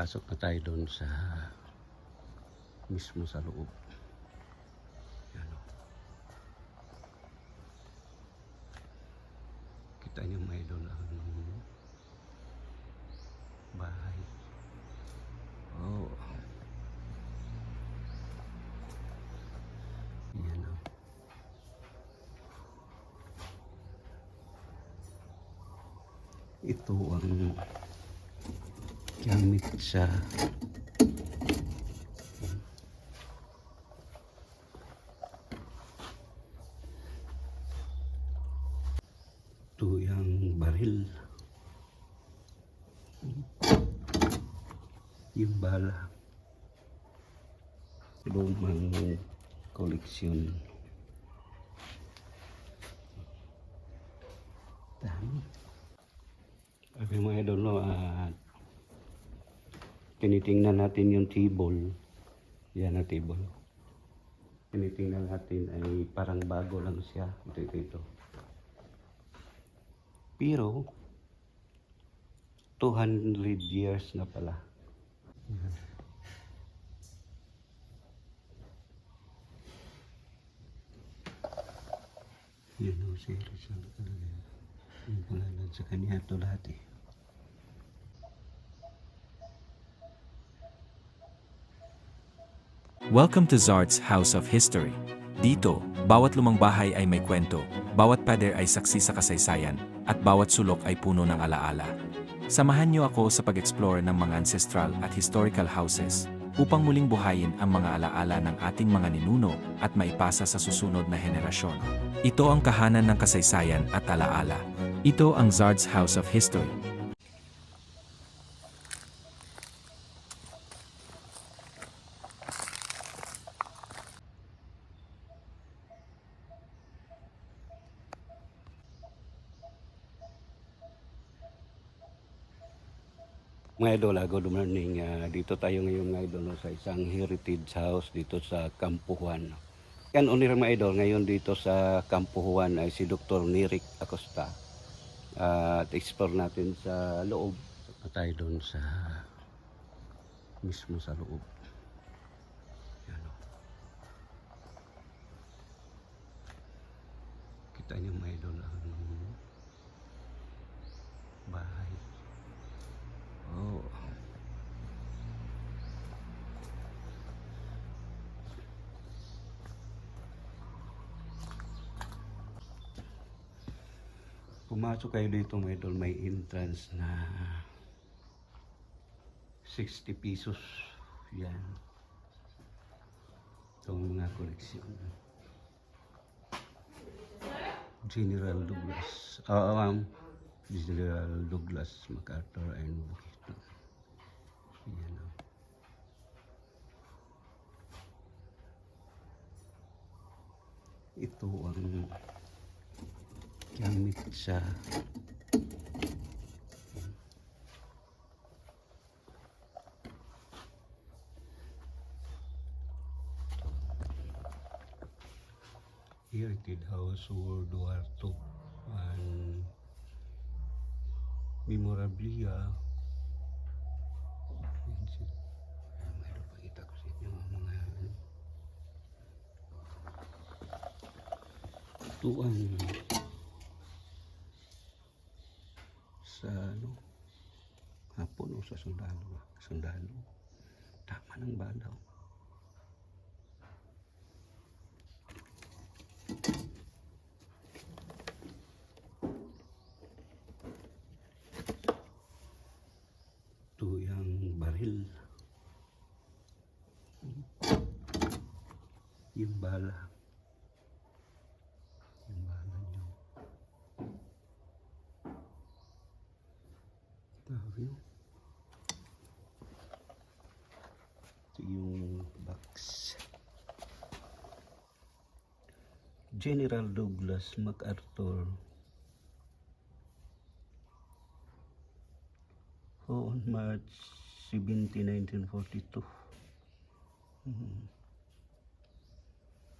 pasok na tayo doon sa mismo sa loob. Yan o. Kita niyo may doon ang bahay. Oh. Yan o. Ito ang gamit sa ito yung baril. Yung bala. Lumang koleksyon. Dami. Sabi mga idol no at tinitingnan natin yung table yan na table tinitingnan natin ay parang bago lang siya ito ito ito pero 200 years na pala. Yan o, si Rizal talaga. Yung pangalan sa kanya ito lahat eh. Welcome to Zard's House of History. Dito, bawat lumang bahay ay may kwento, bawat pader ay saksi sa kasaysayan, at bawat sulok ay puno ng alaala. Samahan niyo ako sa pag-explore ng mga ancestral at historical houses upang muling buhayin ang mga alaala ng ating mga ninuno at maipasa sa susunod na henerasyon. Ito ang kahanan ng kasaysayan at alaala. Ito ang Zard's House of History. Mga idol, ah, good morning. Ah, dito tayo ngayon mga idol no, sa isang heritage house dito sa Kampuhuan. Yan, unir mga idol, ngayon dito sa Kampuhuan ay si Dr. Nirik Acosta. Ah, at explore natin sa loob. Na tayo doon sa mismo sa loob. Yan, oh. Kita niyo mga idol ang bahay. Oh. Pumasok kayo dito mga idol, may entrance na 60 pesos. Yan. Itong mga koleksyon. General Douglas. Oo, um, General Douglas MacArthur and Burrito. Yan o. Ito ang gamit sa Heritage House World War II and memorabilia. Ah, Mayroon pakita ko sa inyo mga ano. ito ang sa ano sundalo sundalo tama ng balaw ito yung baril. Yung bala General Douglas MacArthur. On March 70, 1942 hmm.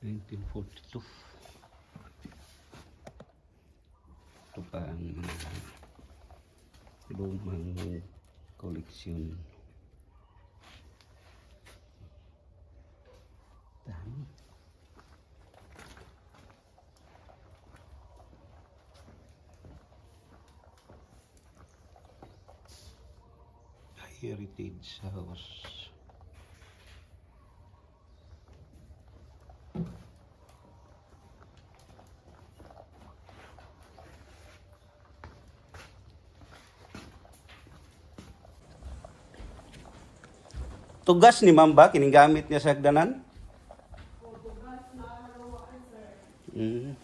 1942 ito pa ang uh, lumang koleksyon. Dami. Heritage House. Tugas ni Ma'am ba kining gamit niya sa hagdanan? Mm.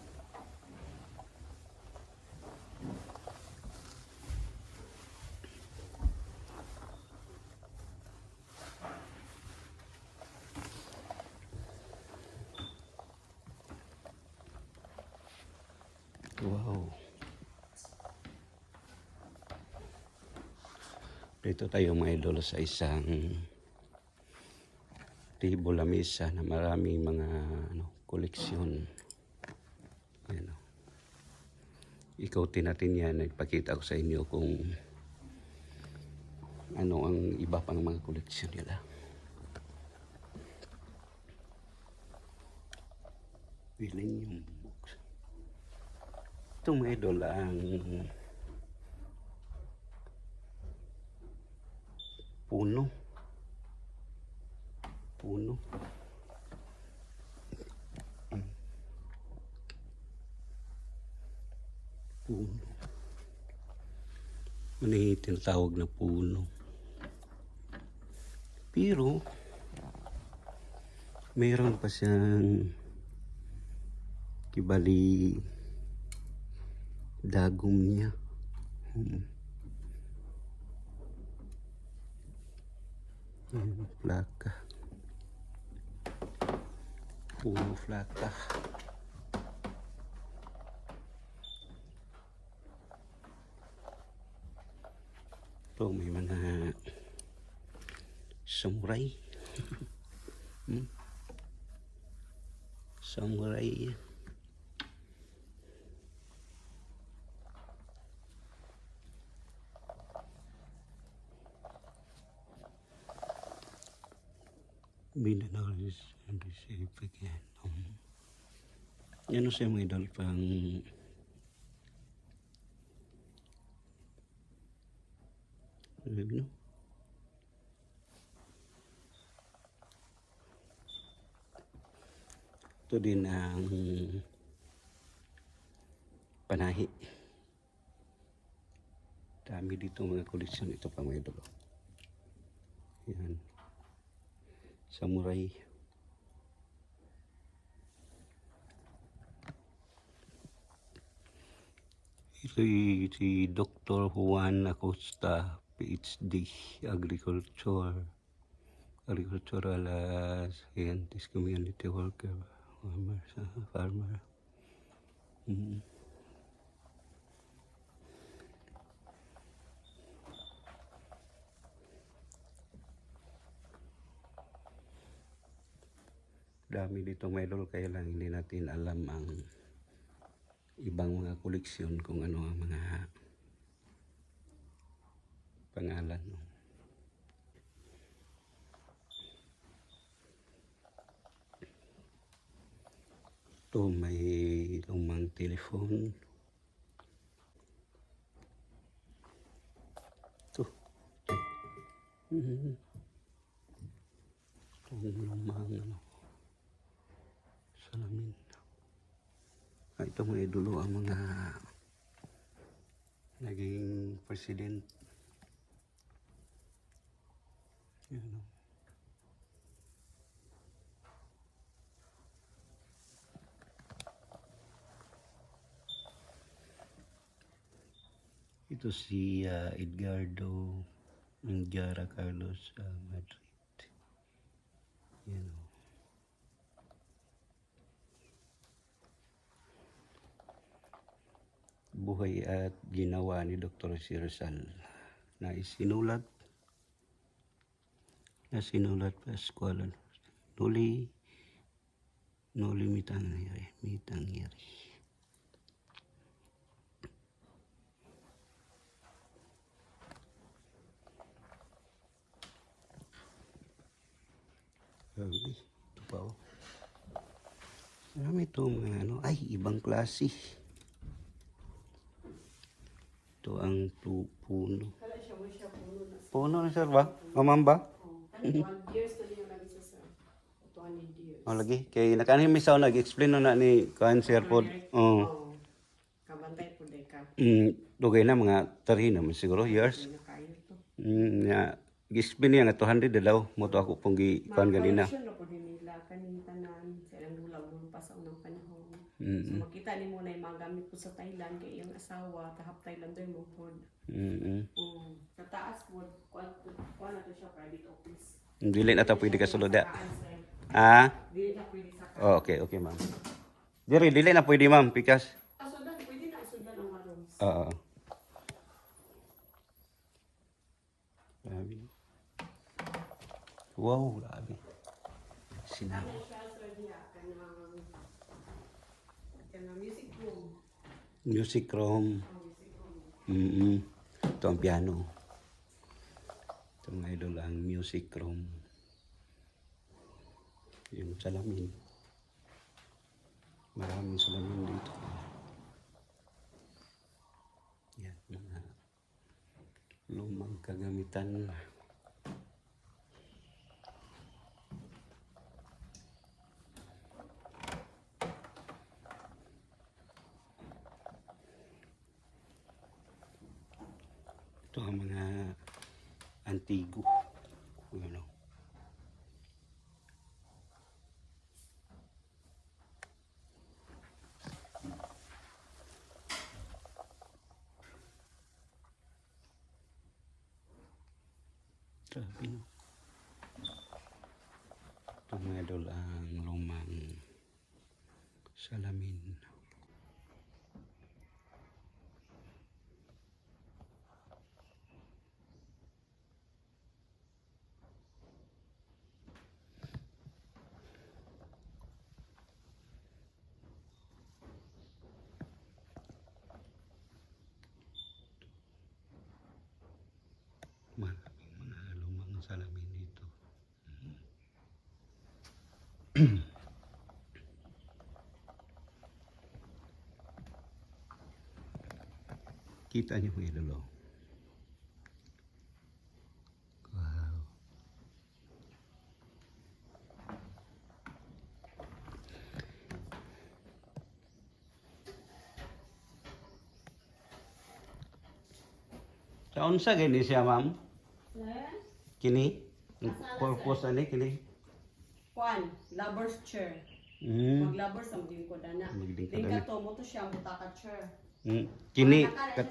Wow. Dito tayo mga idol sa isang table na mesa na maraming mga ano, koleksyon. Ayan, oh. Ikaw natin yan, nagpakita ko sa inyo kung ano ang iba pang mga koleksyon nila. Millennium. Ito mga idol puno. Puno. Puno. Ano yung tinatawag na puno? Pero, mayroon pa siyang kibali dagom niya. Hmm. Ayan, plaka. Puno plaka. Ito may mga samurai. hmm? Samurai. Mindanao is receive again. Um, yan ang siya mga idol pang ano? Ito din ang panahi. Dami dito mga koleksyon ito pa mga idol. oh. Yan. Samurai. Ito si Dr. Juan Acosta, PhD, Agriculture, Agricultural uh, Scientist, Community Worker, farmer. farmer. Mm. Dami dito may idol kaya lang hindi natin alam ang ibang mga koleksyon kung ano ang mga pangalan. no. Ito may lumang telephone. Ito. Mhm. Itong lumang ano. Salamin. Ah, ito mga idolo ang mga naging president. Yan o. Ito si ah, Edgardo Ngjara Carlos sa Madrid. Yan o. buhay at ginawa ni Dr. Rizal na isinulat na sinulat Pascual Nuli Nuli Mitangiri Grabe, ito pa oh. Marami ito mga ano, ay ibang klase. Ito ang tu- puno. Puno na sir ba? Mamam ba? Kani 1 years na niya lagi sa sir. 200 years. Oh, lagi. Kay nakanin misaw nag-explain na na ni Kuan sir po. Oh. Oh. Kabantay po day ka. Mm, dugay na mga 30 naman siguro years. Mm, ya, gi-explain niya nga 200 na daw. Mo to ako pong gi kuan ganina. Mga na po din nila kaning tanan sa ilang dulag mo pa sa unang panahon. Mm. So makita ni mo na yung mga gamit po sa Thailand kay iyang asawa tahap Thailand doy mo po. Mm. Oh, sa taas po kuan kuan na to siya private office. Dili na ta pwede ka sulod da. Sir? Ah? Dili na pwede sa Oh, okay, okay, ma'am. Diri, dili na pwede, ma'am, pikas. Asudan, pwede na asudan ang mga rooms. Oo. Grabe. Wow, grabe. Sinabi. Ano siya sir diya kanang kanang music room. Music room. Mm Ito ang piano. Ito mga idol ang music room. Yung salamin. Maraming salamin dito. Yan, mga lumang kagamitan. Ito ang mga antigo. Ano? Grabe no. Ito ang lumang salamin. Maraming mga lumang salamin dito. Kita niyo po idol oh. Wow. Sa unsa gini siya, ma'am? Sir? Kini? Ang Purpose ani kini? Kuan, lover's chair. Mm. Mag-lovers ang din ko dana. Magding ko Din dana. ka to mo to siya mo chair. Mm. Kini kat.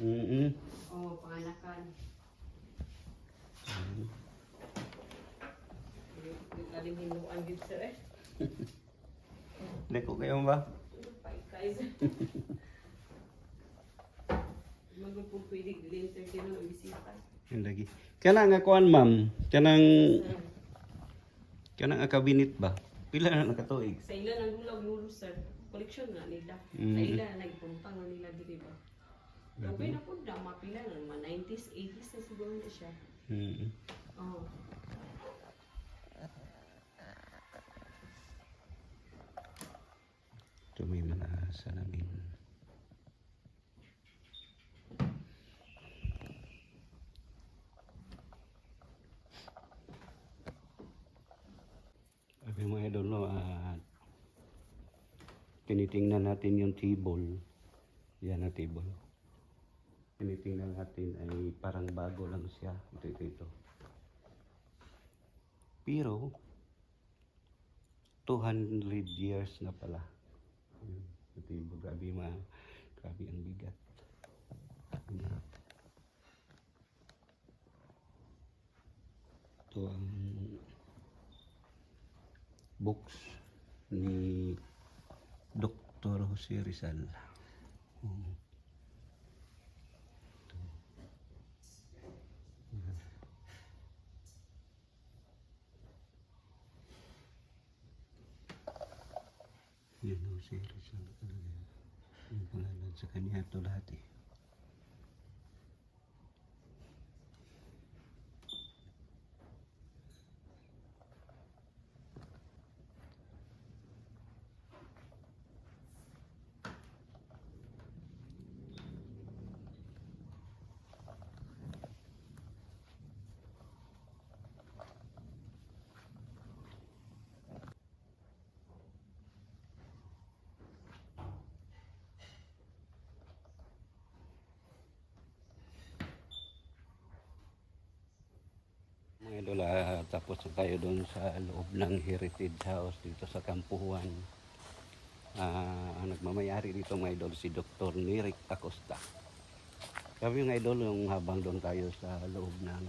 Mm. Oh, panganakan. Lalim hinuan gid sir eh. Deko kayo ba? Paikay sir. Magod po pwede dili entertain ng bisita. Yung lagi. Kana nga kuan ma'am, kanang Sir, kanang nga cabinet ba? Pila na nakatuig? Sa ila nang dulag lulo sir. Collection na nila. Sa Mm. ila na nagpuntang na nila diri ba. Okay na po na mapila na mga 90s, 80s na siguro na siya. Mm. Oh. Ito may mga salamin. Mga idol, no, ah, tinitingnan natin yung table. Yan na table. Tinitingnan natin ay parang bago lang siya. Ito, ito, ito. Pero, 200 years na pala. Ito yung grabe ma, grabe ang bigat. Ito ang books ni Dr. Jose Rizal. Ito. Yan. O si Rizal talaga. Yung pangalan sa kanya ito lahat eh. Mga tapos tayo doon sa loob ng Heritage House dito sa Kampuhan. Ah, ang nagmamayari dito mga idol si Dr. Nirik Acosta. Sabi yung idol, yung habang doon tayo sa loob ng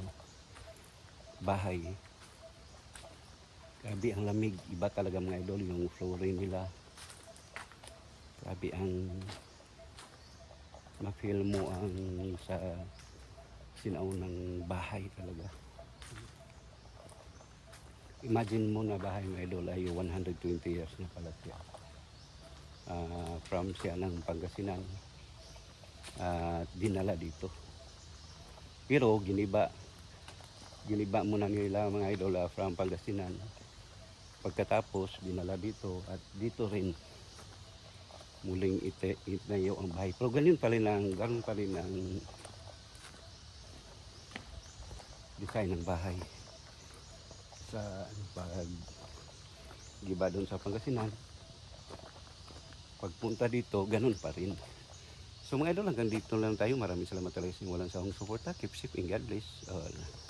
bahay, grabe ang lamig. Iba talaga mga idol, yung flooring nila. Grabe ang ma-feel mo ang sa sinaunang bahay talaga. Imagine mo na bahay ng idol ay 120 years na pala siya. Ah, from siya ng Pangasinan at dinala dito. Pero giniba giniba muna nila mga idol ah, from Pangasinan. Pagkatapos dinala dito at dito rin muling ite, itayo ang bahay. Pero ganun pa rin ang, ganun pa rin ang design ng bahay sa ano, pag giba doon sa Pangasinan. Pagpunta dito ganun pa rin. So mga idol hanggang dito lang tayo. Maraming salamat talaga sa walang sawang suporta. Keep safe and God bless all